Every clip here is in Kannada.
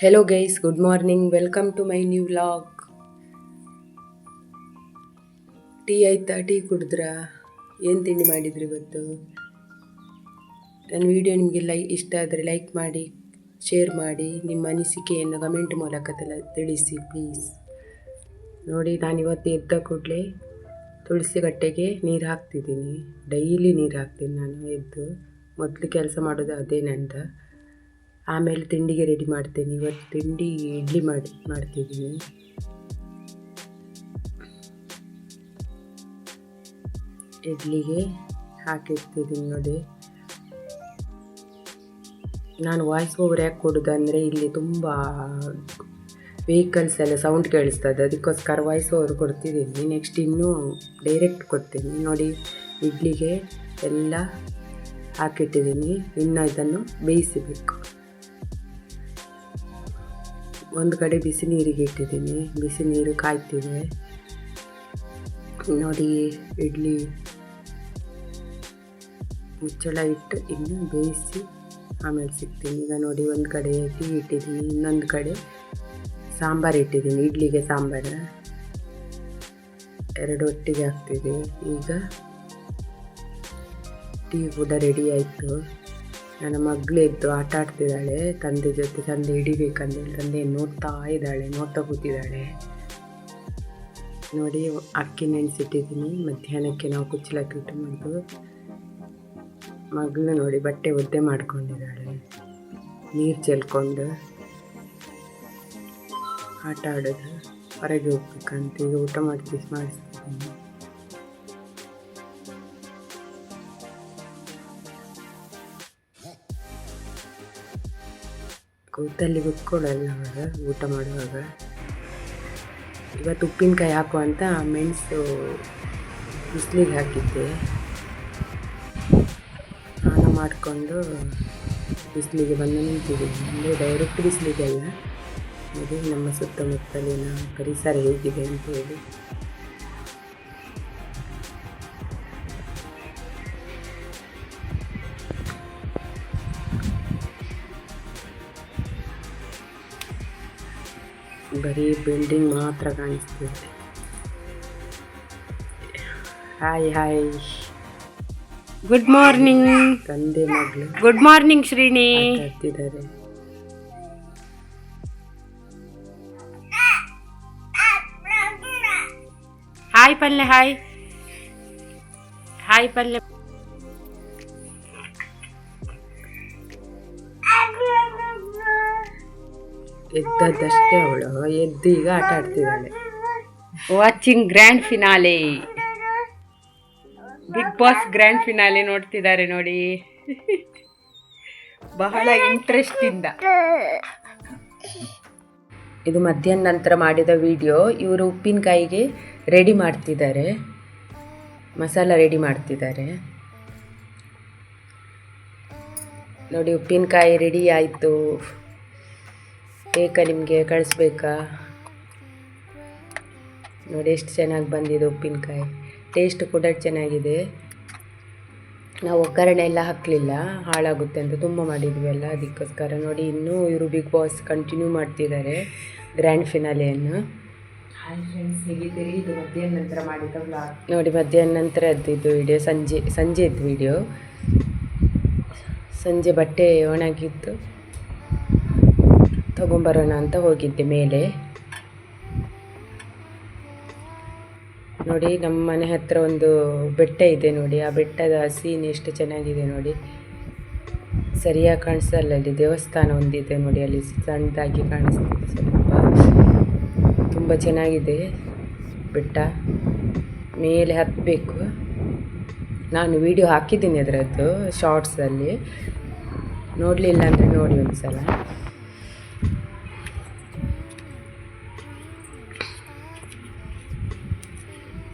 Hello guys good morning welcome to my new vlog tea ಆಯ್ತಾ? ಟೀ ಕುಡಿದ್ರಾ? ಏನು ತಿಂಡಿ ಮಾಡಿದ್ರಿ ಇವತ್ತು? ನನ್ನ ವಿಡಿಯೋ ನಿಮಗೆ ಲೈ, ಇಷ್ಟ ಆದರೆ ಲೈಕ್ ಮಾಡಿ ಶೇರ್ ಮಾಡಿ, ನಿಮ್ಮ ಅನಿಸಿಕೆಯನ್ನು ಕಮೆಂಟ್ ಮೂಲಕ ತಿಳಿಸಿ ಪ್ಲೀಸ್ ನೋಡಿ, ನಾನು ಇವತ್ತು ಎದ್ದ ಕೂಡಲೇ ತುಳಸಿ ಕಟ್ಟೆಗೆ ನೀರು ಹಾಕ್ತಿದ್ದೀನಿ. ಡೈಲಿ ನೀರು ಹಾಕ್ತೀನಿ ನಾನು ಎದ್ದು. ಮೊದಲು ಕೆಲಸ ಮಾಡೋದು ಅದೇನಂತ ಆಮೇಲೆ ತಿಂಡಿಗೆ ರೆಡಿ ಮಾಡ್ತೇನೆ. ಇವತ್ತು ತಿಂಡಿ ಇಡ್ಲಿ ಮಾಡಿ ಮಾಡ್ತಿದ್ದೀನಿ ಇಡ್ಲಿಗೆ ಹಾಕಿರ್ತಿದ್ದೀನಿ ನೋಡಿ. ನಾನು ವಾಯ್ಸ್ ಓವರ್ ಯಾಕೆ ಕೊಡೋದು ಅಂದರೆ ಇಲ್ಲಿ ತುಂಬ ವೆಹಿಕಲ್ಸ್ ಎಲ್ಲ ಸೌಂಡ್ ಕೇಳಿಸ್ತದೆ. ಅದಕ್ಕೋಸ್ಕರ ವಾಯ್ಸ್ ಓವರ್ ಕೊಡ್ತಿದ್ದೀನಿ ನೆಕ್ಸ್ಟ್ ಇನ್ನೂ ಡೈರೆಕ್ಟ್ ಕೊಡ್ತೀನಿ. ನೋಡಿ, ಇಡ್ಲಿಗೆ ಎಲ್ಲ ಹಾಕಿಟ್ಟಿದ್ದೀನಿ ಇನ್ನು ಇದನ್ನು ಬೇಯಿಸಬೇಕು. ಒಂದು ಕಡೆ ಬಿಸಿ ನೀರಿಗೆ ಇಟ್ಟಿದ್ದೀನಿ. ಬಿಸಿ ನೀರು ಕಾಯ್ತಿದೆ. ನೋಡಿ, ಇಡ್ಲಿ ಮುಚ್ಚಳ ಇಟ್ಟು ಇನ್ನು ಬೇಯಿಸಿ ಆಮೇಲೆ ಸಿಗ್ತೀನಿ. ಈಗ ನೋಡಿ, ಒಂದು ಕಡೆ ಟೀ ಇಟ್ಟಿದ್ದೀನಿ, ಇನ್ನೊಂದು ಕಡೆ ಸಾಂಬಾರು ಇಟ್ಟಿದ್ದೀನಿ, ಇಡ್ಲಿಗೆ ಸಾಂಬಾರು. ಎರಡು ಒಟ್ಟಿಗೆ ಆಗ್ತಿದೆ ಈಗ ಟೀ ಕೂಡ ರೆಡಿ ಆಯಿತು. ನನ್ನ ಮಗಳು ಎದ್ದು ಆಟ ಆಡ್ತಿದ್ದಾಳೆ. ತಂದೆ ಜೊತೆ ತಂದೆ ಹಿಡಿಬೇಕಂದೇಳಿ ತಂದೆ ನೋಡ್ತಾ ಇದ್ದಾಳೆ, ನೋಡ್ತಾ ಕೂತಿದ್ದಾಳೆ. ನೋಡಿ, ಅಕ್ಕಿ ನೆನೆಸಿಟ್ಟಿದ್ದೀನಿ. ಮಧ್ಯಾಹ್ನಕ್ಕೆ ನಾವು ಕುಚ್ಚಲಕ್ಕಿ ಊಟ ಮಾಡೋದು. ಮಗಳು ನೋಡಿ ಬಟ್ಟೆ ಒದ್ದೆ ಮಾಡ್ಕೊಂಡಿದ್ದಾಳೆ. ನೀರು ಚೆಲ್ಕೊಂಡು ಆಟ ಆಡೋದು. ಹೊರಗೆ ಹೋಗ್ಬೇಕಂತ ಈಗ ಊಟ ಮಾಡ್ತೀವಿ ಮಾಡಿಸ್ತಿದ್ದೀನಿ. ಕೂತಲ್ಲಿ ಕುತ್ಕೊಳ್ಳಲ್ಲ ಅವಾಗ ಊಟ ಮಾಡುವಾಗ. ಇವತ್ತು ಉಪ್ಪಿನಕಾಯಿ ಹಾಕು ಅಂತ ಮೆಣಸು ಬಿಸಿಲಿಗೆ ಹಾಕಿದ್ದೆ. ಸ್ನಾನ ಮಾಡಿಕೊಂಡು ಬಿಸಿಲಿಗೆ ಬಂದು ನಿಂತಿದ್ದೀನಿ ಅಂದರೆ ಡೈರೆಕ್ಟ್ ಬಿಸಿಲಿಗೆ ಅಲ್ಲ ಇದು ನಮ್ಮ ಸುತ್ತಮುತ್ತಲಿನ ಪರಿಸರ ಹೇಗಿದೆ ಅಂತ ಹೇಳಿ. ಬರೀ ಬಿಲ್ಡಿಂಗ್ ಮಾತ್ರ ಕಾಣಿಸ್ತಿದೆ. ಹಾಯ್ ಹಾಯ್ ಗುಡ್ ಮಾರ್ನಿಂಗ್ ತಂದೆ ಮಗಳು. Good morning Srini. ಎತ್ತಿದ್ದಾರೆ ಹಾಯ್ ಪಲ್ಲೆ ಹಾಯ್ ಹಾಯ್ ಪಲ್ಲೆ. ಎದ್ದದ್ದಷ್ಟೇ ಅವಳು. ಎದ್ದು ಈಗ ಆಟ ಆಡ್ತಿದ್ದಾಳೆ. Watching grand finale Bigg Boss grand finale ನೋಡ್ತಿದ್ದಾರೆ ನೋಡಿ. ಬಹಳ ಇಂಟ್ರೆಸ್ಟ್ ಇಂದ. ಇದು ಮಧ್ಯಾಹ್ನ ನಂತರ ಮಾಡಿದ ವಿಡಿಯೋ ಇವರು ಉಪ್ಪಿನಕಾಯಿಗೆ ರೆಡಿ ಮಾಡ್ತಿದ್ದಾರೆ. ಮಸಾಲ ರೆಡಿ ಮಾಡ್ತಿದ್ದಾರೆ. ನೋಡಿ ಉಪ್ಪಿನಕಾಯಿ ರೆಡಿ ಆಯಿತು. ಬೇಕಾ ನಿಮಗೆ ಕಳಿಸ್ಬೇಕಾ? ನೋಡಿ ಎಷ್ಟು ಚೆನ್ನಾಗಿ ಬಂದಿದೆ ಉಪ್ಪಿನಕಾಯಿ. ಟೇಸ್ಟ್ ಕೂಡ ಚೆನ್ನಾಗಿದೆ. ನಾವು ಒಗ್ಗರಣೆ ಎಲ್ಲ ಹಾಕಲಿಲ್ಲ ಹಾಳಾಗುತ್ತೆ ಅಂತ ತುಂಬ ಮಾಡಿದ್ವಿ ಅಲ್ಲ ಅದಕ್ಕೋಸ್ಕರ ನೋಡಿ ಇನ್ನೂ ಇವರು ಬಿಗ್ ಬಾಸ್ ಕಂಟಿನ್ಯೂ ಮಾಡ್ತಿದ್ದಾರೆ ಗ್ರ್ಯಾಂಡ್ ಫಿನಾಲೆಯನ್ನು ನೋಡಿ ಇದು ಮಧ್ಯಾಹ್ನ ನಂತರ ಮಾಡಿದ ನೋಡಿ ಮಧ್ಯಾಹ್ನ ನಂತರದ್ದು ಇದು ವಿಡಿಯೋ ಸಂಜೆ ಸಂಜೆ ಇದ್ದು ವಿಡಿಯೋ ಸಂಜೆ ಬಟ್ಟೆ ಒಣಗಿದ್ದು ತಗೊಂಬರೋಣ ಅಂತ ಹೋಗಿದ್ದೆ ಮೇಲೆ. ನೋಡಿ, ನಮ್ಮ ಮನೆ ಹತ್ರ ಒಂದು ಬೆಟ್ಟ ಇದೆ ನೋಡಿ. ಆ ಬೆಟ್ಟದ ಸೀನ್ ಎಷ್ಟು ಚೆನ್ನಾಗಿದೆ ನೋಡಿ. ಸರಿಯಾಗಿ ಕಾಣಿಸಲ್ಲ ಅಲ್ಲಿ ದೇವಸ್ಥಾನ ಒಂದಿದೆ ನೋಡಿ. ಅಲ್ಲಿ ಸಣ್ಣದಾಗಿ ಕಾಣಿಸ್ತದೆ ಸ್ವಲ್ಪ ತುಂಬ ಚೆನ್ನಾಗಿದೆ ಬೆಟ್ಟ. ಮೇಲೆ ಹತ್ತಬೇಕು ನಾನು ವಿಡಿಯೋ ಹಾಕಿದ್ದೀನಿ ಅದರದ್ದು ಶಾರ್ಟ್ಸಲ್ಲಿ ನೋಡಲಿಲ್ಲ ಅಂದರೆ ನೋಡಿ ಒಂದು ಸಲ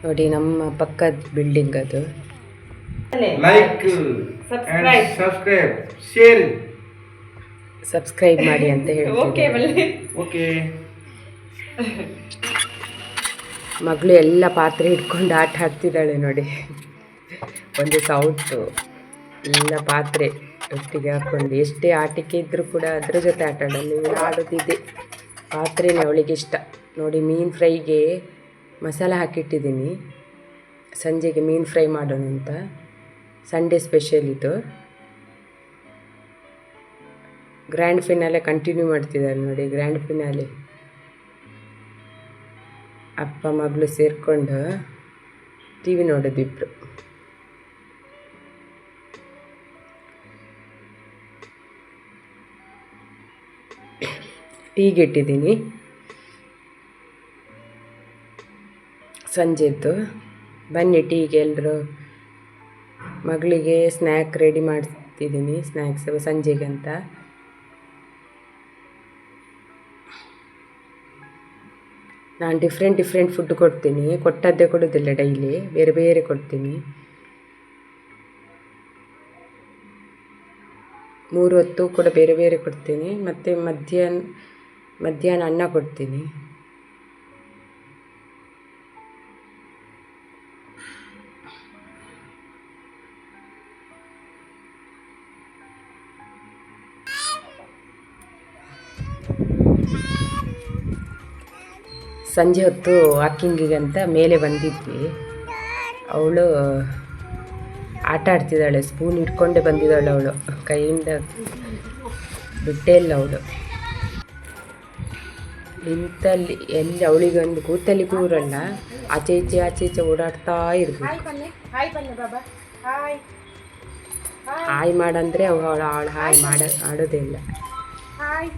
ನೋಡಿ ನಮ್ಮ ಪಕ್ಕದ ಬಿಲ್ಡಿಂಗ್ ಅದು. Like subscribe subscribe share subscribe ಮಾಡಿ ಅಂತ ಹೇಳಿ ಓಕೆ ಮಗಳು ಎಲ್ಲ ಪಾತ್ರೆ ಹಿಡ್ಕೊಂಡು ಆಟ ಆಡ್ತಿದ್ದಾಳೆ ನೋಡಿ. ಒಂದು ಸೌಟು ಎಲ್ಲ ಪಾತ್ರೆ ಒಟ್ಟಿಗೆ ಹಾಕೊಂಡು. ಎಷ್ಟೇ ಆಟಿಕೆ ಇದ್ದರೂ ಕೂಡ ಅದ್ರ ಜೊತೆ ಆಟ ಆಡೋದು ಆಡೋದಿದೆ. ಪಾತ್ರೆನೇ ಅವಳಿಗೆ ಇಷ್ಟ. ನೋಡಿ ಮೀನು ಫ್ರೈಗೆ ಮಸಾಲ ಹಾಕಿಟ್ಟಿದ್ದೀನಿ. ಸಂಜೆಗೆ ಮೀನು ಫ್ರೈ ಮಾಡೋಣ ಅಂತ. ಸಂಡೇ ಸ್ಪೆಷಲ್ ಇದು. ಗ್ರ್ಯಾಂಡ್ ಫಿನಾಲೆ ಕಂಟಿನ್ಯೂ ಮಾಡ್ತಿದ್ದಾರೆ ನೋಡಿ, ಗ್ರ್ಯಾಂಡ್ ಫಿನಾಲೆ. ಅಪ್ಪ, ಮಗಳು ಸೇರಿಕೊಂಡು ಟಿ ವಿ ನೋಡೋದಿಬ್ರು ಟೀಗೆ ಇಟ್ಟಿದ್ದೀನಿ. ಸಂಜೆದ್ದು ಬನ್ನಿ ಟೀಗೆ ಎಲ್ಲರೂ ಮಗಳಿಗೆ ಸ್ನ್ಯಾಕ್ ರೆಡಿ ಮಾಡ್ತಿದ್ದೀನಿ ಸ್ನ್ಯಾಕ್ಸ್ ಸಂಜೆಗೆ ಅಂತ. ನಾನು ಡಿಫ್ರೆಂಟ್ ಡಿಫ್ರೆಂಟ್ ಫುಡ್ ಕೊಡ್ತೀನಿ. ಕೊಟ್ಟದ್ದೇ ಕೊಡೋದಿಲ್ಲ ಡೈಲಿ ಬೇರೆ ಬೇರೆ ಕೊಡ್ತೀನಿ. ಮೂರು ಹೊತ್ತು ಕೂಡ ಬೇರೆ ಬೇರೆ ಕೊಡ್ತೀನಿ. ಮತ್ತು ಮಧ್ಯಾಹ್ನ ಮಧ್ಯಾಹ್ನ ಅನ್ನ ಕೊಡ್ತೀನಿ. ಸಂಜೆ ಹೊತ್ತು ವಾಕಿಂಗಿಗೆ ಅಂತ ಮೇಲೆ ಬಂದಿದ್ವಿ. ಅವಳು ಆಟ ಆಡ್ತಿದ್ದಾಳೆ ಸ್ಪೂನ್ ಇಟ್ಕೊಂಡೆ ಬಂದಿದ್ದಾಳೆ ಅವಳು. ಕೈಯಿಂದ ಬಿಟ್ಟೇ ಇಲ್ಲ ಅವಳು. ನಿಂತಲ್ಲಿ ಎಲ್ಲಿ ಅವಳಿಗೆ ಒಂದು ಕೂತಲ್ಲಿ ಕೂರಲ್ಲ ಆಚೆ ಈಚೆ ಆಚೆ ಈಚೆ ಓಡಾಡ್ತಾ ಇರ್ಬೇಕು. ಹಾಯ್ ಮಾಡಂದ್ರೆ ಅವಳು ಅವಳು ಅವಳು ಹಾಯ್ ಮಾಡ ಆಡೋದೇ ಇಲ್ಲ. ಹಾಯ್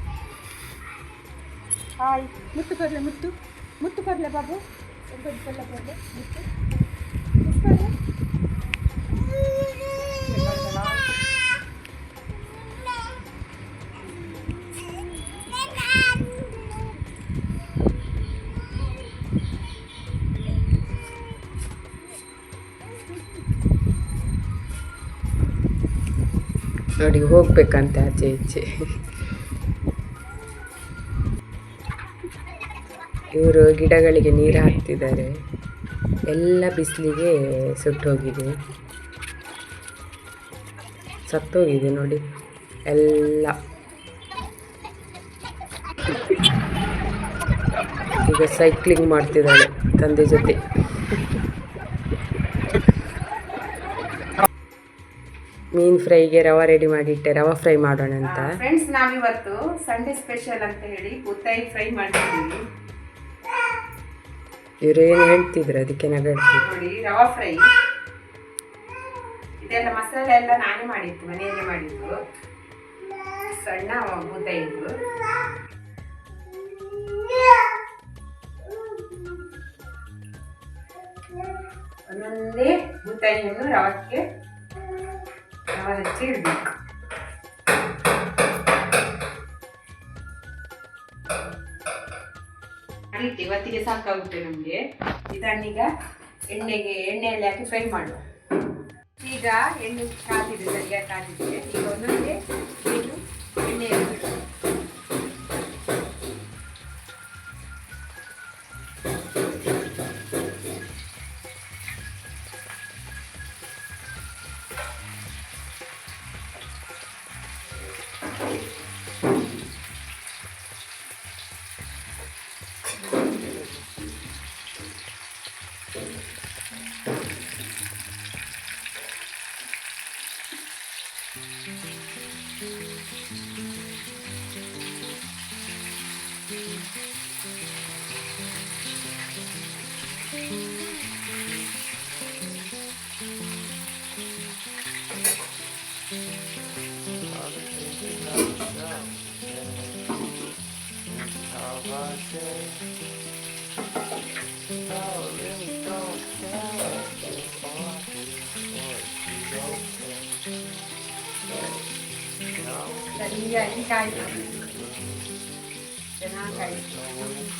ಹಾಯ್ ಮುತ್ತು ಮುತ್ತು. ಮುತ್ತು ಕೊಡ್ಲೆ ಬಾಬು? ಎಂತದ್ದು ಕೊಡ್ಲೆ ಕೊಡ್ಲೆ ಮುತ್ತು? ಮುತ್ತು. ನೋಡಿ ಹೋಗ್ಬೇಕಂತ ಆಚೆ ಈಚೆ. ಇವರು ಗಿಡಗಳಿಗೆ ನೀರು ಹಾಕ್ತಿದ್ದಾರೆ. ಎಲ್ಲ ಬಿಸಿಲಿಗೆ ಸುಟ್ಟೋಗಿದೆ. ಸತ್ತೋಗಿದೆ ನೋಡಿ ಎಲ್ಲ. ಈಗ ಸೈಕ್ಲಿಂಗ್ ಮಾಡ್ತಿದ್ದಾಳೆ ತಂದೆ ಜೊತೆ. ಮೀನು ಫ್ರೈಗೆ ರವೆ ರೆಡಿ ಮಾಡಿಟ್ಟೆ. ರವೆ ಫ್ರೈ ಮಾಡೋಣ ಅಂತ ಫ್ರೆಂಡ್ಸ್ ನಾವಿವತ್ತು ಸಂಡೇ ಸ್ಪೆಷಲ್ ಅಂತ ಹೇಳಿ ಉತ್ತಾಯಿ ಫ್ರೈ ಮಾಡಿದ್ದೀವಿ ಇವ್ರು ಏನು ಹೇಳ್ತಿದ್ರು? ಅದಕ್ಕೆ ನಗಾಡ್ತಿದ್ರು ನೋಡಿ, ರವಾ ಫ್ರೈ. ಇದೆಲ್ಲ ಮಸಾಲೆ ಎಲ್ಲ ನಾನೇ ಮಾಡಿದ್ದು, ಮನೆಯಲ್ಲೇ ಮಾಡಿದ್ದು. ಸಣ್ಣ ಮುದ್ದೆ ಇದ್ದು ಒಂದೊಂದೇ ಮುದ್ದೆಯನ್ನು ರವಕ್ಕೆ ರವ ಹಚ್ಚಿ ಇಡಬೇಕು. ಮಾಡಿಟ್ಟು ಇವತ್ತಿಗೆ ಸಾಕಾಗುತ್ತೆ ನಮಗೆ. ಇದನ್ನೀಗ ಎಣ್ಣೆಗೆ, ಎಣ್ಣೆಯಲ್ಲಿ ಹಾಕಿ ಫ್ರೈ ಮಾಡುವ. ಈಗ ಎಣ್ಣೆ ಕಾದಿದೆ, ಸರಿಯಾಗಿ ಕಾದಿದೆ. ಈಗ ಒಂದೊಂದೇ ಎಣ್ಣೆಯಲ್ಲಿ. ಬಿಡು. ಸರಿಯಾಗಿ ಕಾಯ್ತು ಚೆನ್ನಾಗಿ ಕಾಯ್ತು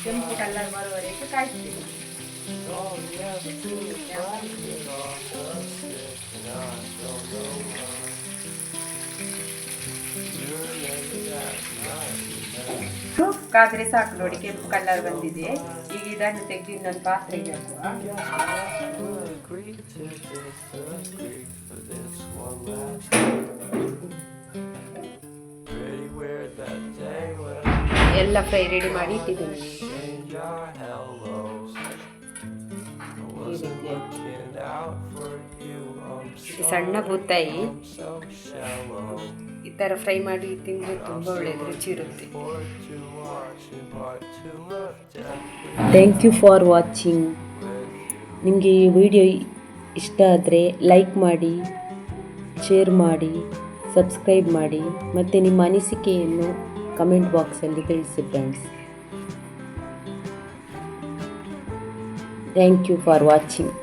ಕೆಂಪು ಕಲರ್ ಬರುವವರೆಗೂ ಕಾಯ್ತೀವಿ ಕಾದ್ರೆ ಸಾಕು ನೋಡಿ ಕೆಂಪು ಕಲರ್ ಬಂದಿದೆ ಈಗ ಇದನ್ನು ತೆಗೆದು ಇನ್ನೊಂದು ಪಾತ್ರೆಗೆ ಹಾಕುವ ಎಲ್ಲ ಫ್ರೈ ರೆಡಿ ಮಾಡಿ ಇಟ್ಟಿದ್ದೀನಿ. ಸಣ್ಣ ಬೂತಾಯಿ ಈ ಥರ ಫ್ರೈ ಮಾಡಿ ತಿಂದರೆ ತುಂಬ ಒಳ್ಳೆಯದು ರುಚಿ ಇರುತ್ತೆ. ಥ್ಯಾಂಕ್ ಯು ಫಾರ್ ವಾಚಿಂಗ್ ನಿಮಗೆ ಈ ವಿಡಿಯೋ ಇಷ್ಟ ಆದರೆ ಲೈಕ್ ಮಾಡಿ ಶೇರ್ ಮಾಡಿ ಸಬ್ಸ್ಕ್ರೈಬ್ ಮಾಡಿ, ಮತ್ತು ನಿಮ್ಮ ಅನಿಸಿಕೆಯನ್ನು ಕಮೆಂಟ್ ಬಾಕ್ಸಲ್ಲಿ ತಿಳಿಸಿ friends thank you for watching